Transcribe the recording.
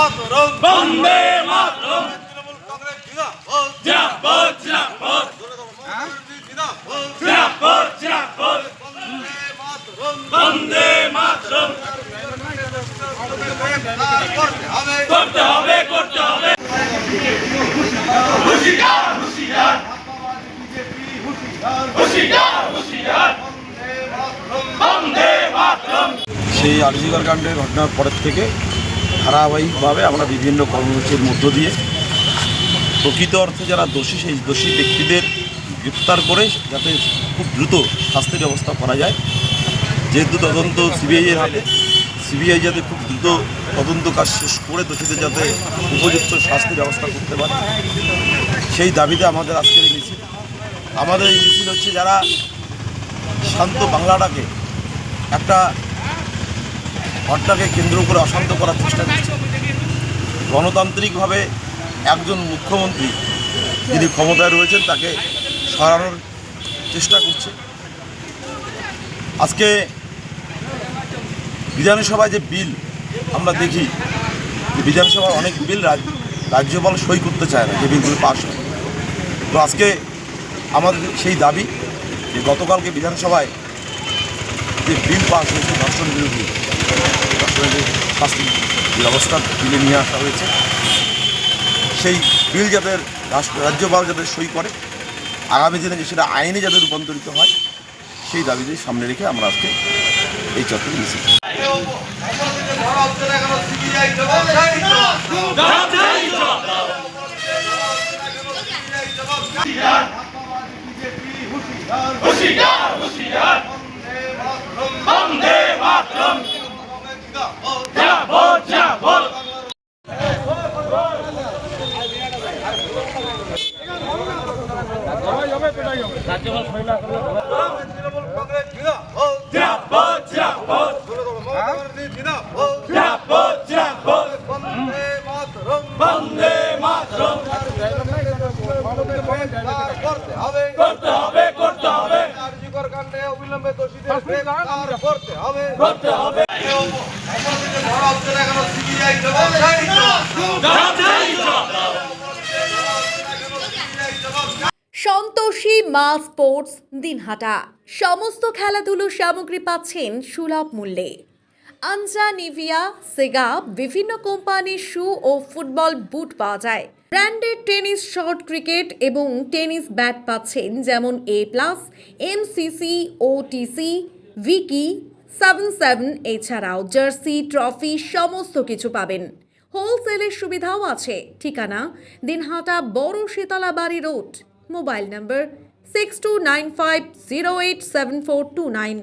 মাতরম। বন্দে মাতরম। তৃণমূল কংগ্রেস জিন্দাবাদ। জিন্দাবাদ জিন্দাবাদ। জিন্দাবাদ জিন্দাবাদ। জিন্দাবাদ বন্দে মাতরম। বন্দে মাতরম করতে হবে করতে হবে করতে হবে। হুশিয়ার হুশিয়ার। হুশিয়ার হুশিয়ার। বন্দে মাতরম। সেই আরজিকর কাণ্ডের ঘটনার পরের থেকে ধারাবাহিকভাবে আমরা বিভিন্ন কর্মসূচির মধ্য দিয়ে প্রকৃত অর্থে যারা দোষী, সেই দোষী ব্যক্তিদের গ্রেপ্তার করে যাতে খুব দ্রুত শাস্তির ব্যবস্থা করা যায়। যেহেতু তদন্ত সিবিআইয়ের হাতে, সিবিআই যাতে খুব দ্রুত তদন্ত কাজ শেষ করে দোষীদের যাতে উপযুক্ত শাস্তির ব্যবস্থা করতে পারে, সেই দাবিতে আমাদের আজকের এই মিছিল। আমাদের এই মিছিল হচ্ছে যারা শান্ত বাংলাটাকে একটা ঘরটাকে কেন্দ্র করে অশান্ত করার চেষ্টা গণতান্ত্রিকভাবে একজন মুখ্যমন্ত্রী যিনি ক্ষমতায় রয়েছেন, তাকে সরানোর চেষ্টা করছে। আজকে বিধানসভায় যে বিল আমরা দেখি, যে বিধানসভায় অনেক বিল রাজ- রাজ্যপাল সই করতে চায় না, যে বিলগুলো পাশ হয়। তো আজকে আমাদের সেই দাবি যে গতকালকে বিধানসভায় যে বিল পাস হয়েছে ধর্ষণ বিরোধী ধর্ষণের শাস্তি। ব্যবস্থা বিলে নিয়ে আসা হয়েছে। সেই বিল যাতে রাষ্ট্র রাজ্যপাল যাতে সই করে আগামী দিনে যে সেটা আইনে যাতে রূপান্তরিত হয় সেই দাবিতে সামনে রেখে আমরা আজকে এই চত্বরে মিছিল জবাব চাই জবাব দাও হুশিয়ার হুশিয়ার বন্দে মাতরম জিন্দাবাদ জিন্দাবাদ তৃণমূল কংগ্রেস জিন্দাবাদ জিন্দাবাদ জিন্দাবাদ জিন্দাবাদ জিন্দাবাদ জিন্দাবাদ বন্দে মাতরম করতে হবে। করতে হবে করতে হবে কার্যকর কাণ্ডে অবিলম্বে দোষীদের করতে হবে করতে হবে সিবিআই জবাব চাই জবাব সন্তোষী মা স্পোর্টস দিনহাটা। সমস্ত খেলাধুলো সামগ্রী পাচ্ছেন সুলভ মূল্যে। আনজা, নিভিয়া, সেগা, বিভিন্ন কোম্পানির শু ও ফুটবল বুট পাওয়া যায়। ব্র্যান্ডেড টেনিস, শর্ট ক্রিকেট এবং টেনিস ব্যাট পাচ্ছেন যেমন A plus, MCC, OTC, Vicky, seven seven এছাড়াও জার্সি, ট্রফি সমস্ত কিছু পাবেন। হোলসেলের সুবিধাও আছে। ঠিকানা দিনহাটা বড় শীতলা বাড়ি road. mobile number six two nine five zero eight seven four two nine